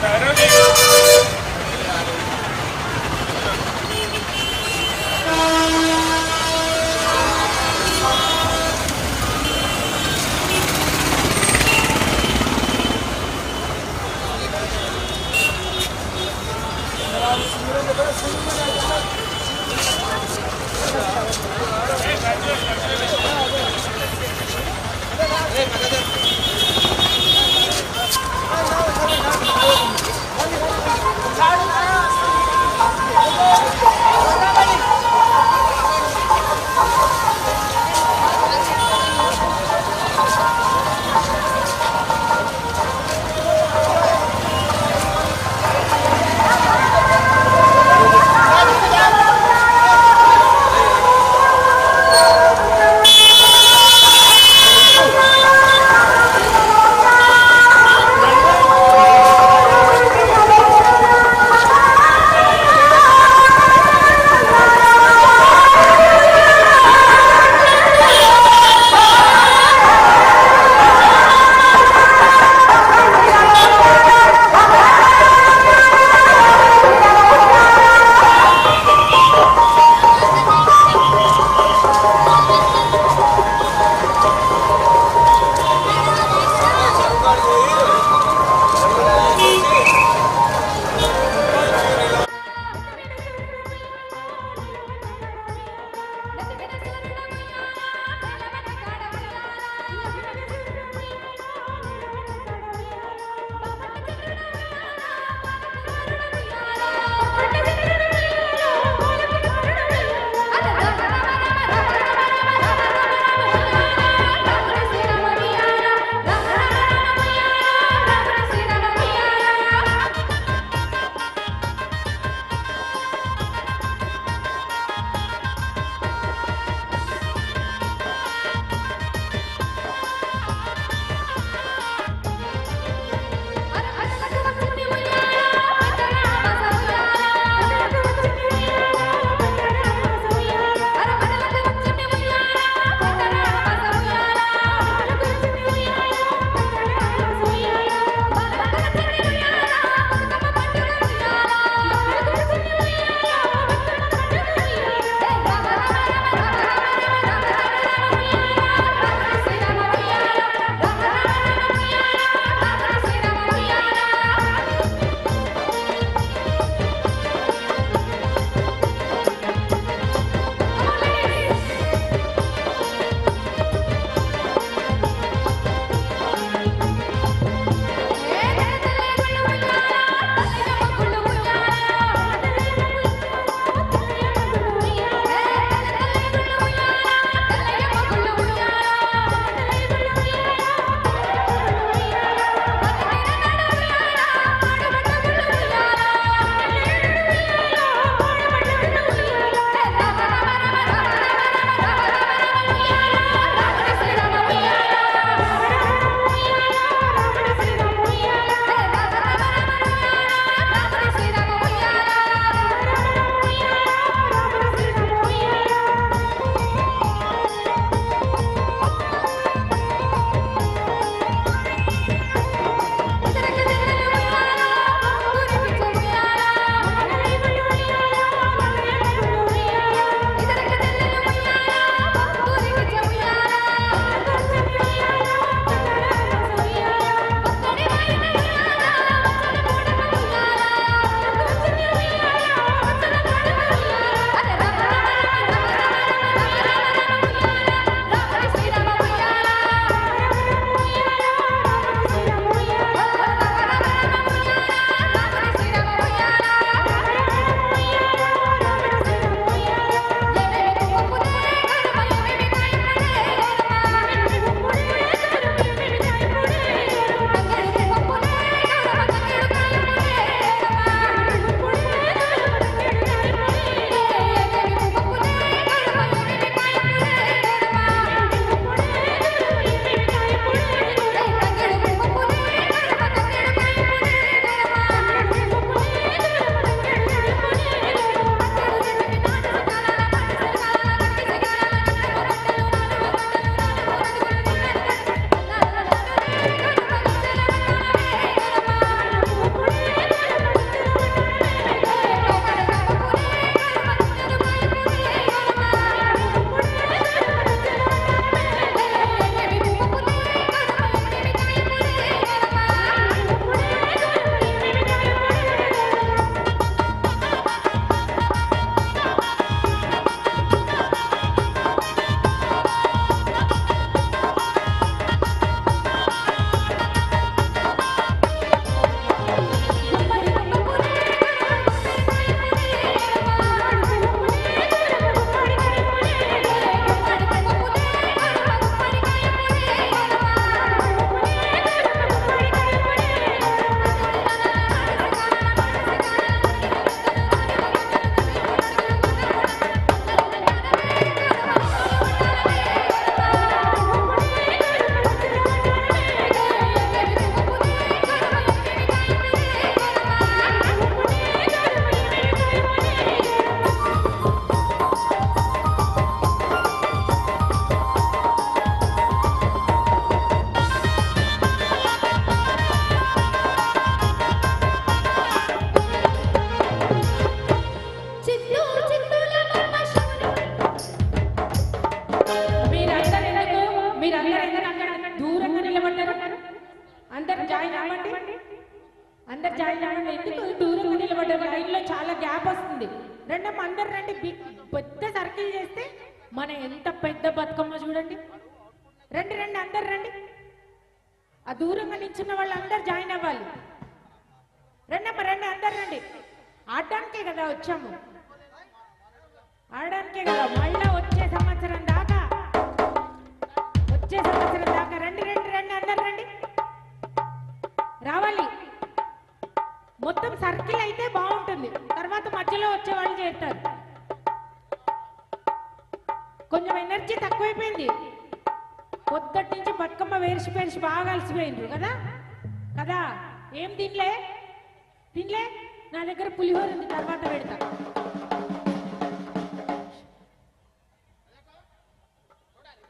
Gracias. మన ఎంత పెద్ద బతుకమ్మ చూడండి. రండి రండి అందరు రండి. ఆ దూరంగా నిల్చున్న వాళ్ళందరూ జాయిన్ అవ్వాలి. రండమ్మ రండి అందరు రండి. ఆడడానికే కదా వచ్చాము. ఆడడానికే కదా మళ్ళా వచ్చే సంవత్సరం దాకా. వచ్చే సంవత్సరం దాకా. రండి రండి రండి అందరు రండి. రావాలి. మొత్తం సర్కిల్ అయితే బాగుంటుంది. తర్వాత మధ్యలో వచ్చే వాళ్ళు చేస్తారు. కొంచెం ఎనర్జీ తక్కువైపోయింది. పొద్దుటి నుంచి బతుకమ్మ వేరిసి పేరిసి బాగా అలసిపోయిండ్రు కదా? కదా? ఏం తినలే? తినలే? నా దగ్గర పులిహోర ఉంది తర్వాత పెడతా.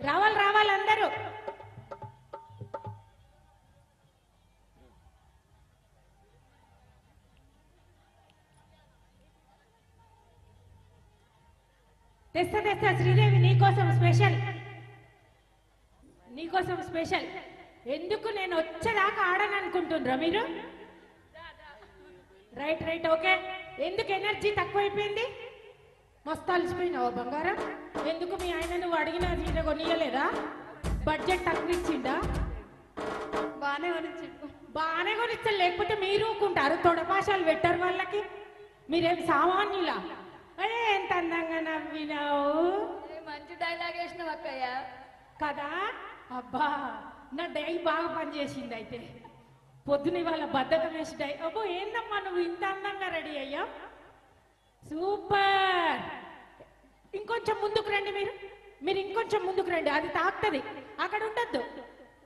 రావాలి తెస్తా తెస్తా శ్రీదేవి నీకోసం స్పెషల్ నీకోసం స్పెషల్ ఎందుకు నేను వచ్చేదాకా ఆడను అనుకుంటుండ్రా మీరు? రైట్ రైట్ ఓకే ఎందుకు ఎనర్జీ తక్కువైపోయింది? మస్తు అలసిపోయినావా బంగారం? ఎందుకు మీ ఆయన నువ్వు అడిగిన చీర కొనియలేదా? బడ్జెట్ తక్కువ ఇచ్చిండా బాగానే చెప్పు బాగానే కొనిస్తారు లేకపోతే మీరు ఊరుకుంటారు తొడపాశాలు పెట్టారు వాళ్ళకి. మీరేం సామాన్యులా? అరే ఎంత అందంగా నవ్వినావు? మంచి డైలాగ్ వేసినావు అక్కయ్య. కదా? అబ్బా నా డై బాగా పనిచేసింది అయితే. పొద్దున ఇవాళ బద్దకం వేసి డై అబ్బో ఏందమ్మా నువ్వు ఇంత అందంగా రెడీ అయ్యా సూపర్ ఇంకొంచెం ముందుకు రండి మీరు. మీరు ఇంకొంచెం ముందుకు రండి. అది తాకుతుంది. అక్కడ ఉండొద్దు.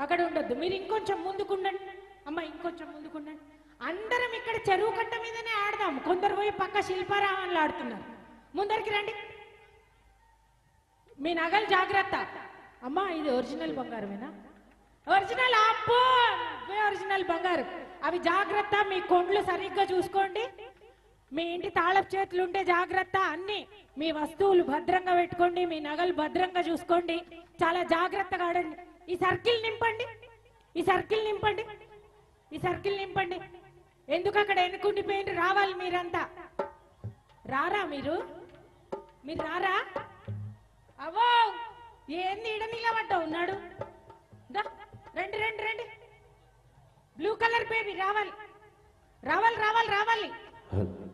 అక్కడ ఉండొద్దు. మీరు ఇంకొంచెం ముందుకు ఉండండి. అమ్మ ఇంకొంచెం ముందుకు ఉండండి. అందరం ఇక్కడ చెరువు కట్ట మీదనే ఆడదాం. కొందరు పోయి పక్క శిల్పారామంలో ఆడుతున్నారు. ముందరికి రండి. మీ నగలు జాగ్రత్త. అమ్మా ఇది ఒరిజినల్ బంగారమేనా? ఒరిజినల్ అబ్బో! ఒరిజినల్ బంగారు. అవి జాగ్రత్త మీ కొండ్లు సరిగ్గా చూసుకోండి. మీ ఇంటి తాళపు చేతులు ఉంటే జాగ్రత్త అన్ని. మీ వస్తువులు భద్రంగా పెట్టుకోండి మీ నగలు భద్రంగా చూసుకోండి. చాలా జాగ్రత్తగా ఆడండి. ఈ సర్కిల్ నింపండి. ఈ సర్కిల్ నింపండి. ఈ సర్కిల్ నింపండి. ఎందుకు అక్కడ ఎన్నుకుండిపోయింది రావాలి మీరంతా. రారా మీరు? మీరు రారా? అవో ఏంది ఈడ నిలబడ్డా ఉన్నాడు. దా, రండి రండి రండి. బ్లూ కలర్ బేబీ రావాలి. రావాలి రావాలి రావాలి.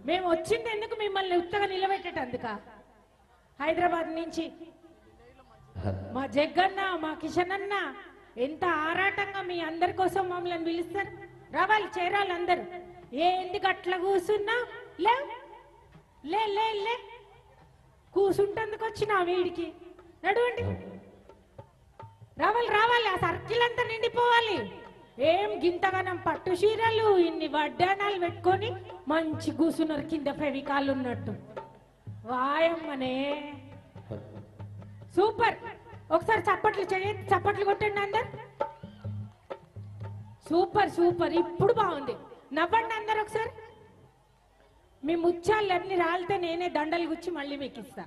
మేము వచ్చింది ఎందుకు మిమ్మల్ని ఉత్తగా నిలబెట్టేటందుక? హైదరాబాద్ నుంచి. మా జగ్గన్న మా కిషన్ అన్న ఎంత ఆరాటంగా మీ అందరి కోసం మమ్మల్ని పిలుస్తారు. రావాలి చేరాలి అందరు. ఏ ఎందుకు అట్లా కూర్చున్నా లే లే లే లే. కూసుంటందుకు వచ్చిన వీడికి? నడవండి రావాలి రావాలి. ఆ సర్కిల్ అంతా నిండిపోవాలి. ఏం గింతగానం పట్టు చీరలు ఇన్ని వడ్డానాలు పెట్టుకొని మంచి కూసున్నారు కింద ఫెవికాల్ ఉన్నట్టు. వాయమ్మనే. సూపర్. ఒకసారి చప్పట్లు చేయండి చప్పట్లు కొట్టండి అందరు. Super super. ఇప్పుడు బాగుంది. నవ్వండి అందరు ఒకసారి. మీ ముత్యాలన్నీ రాలితే నేనే దండలు గుచ్చి మళ్ళీ మీకు ఇస్తా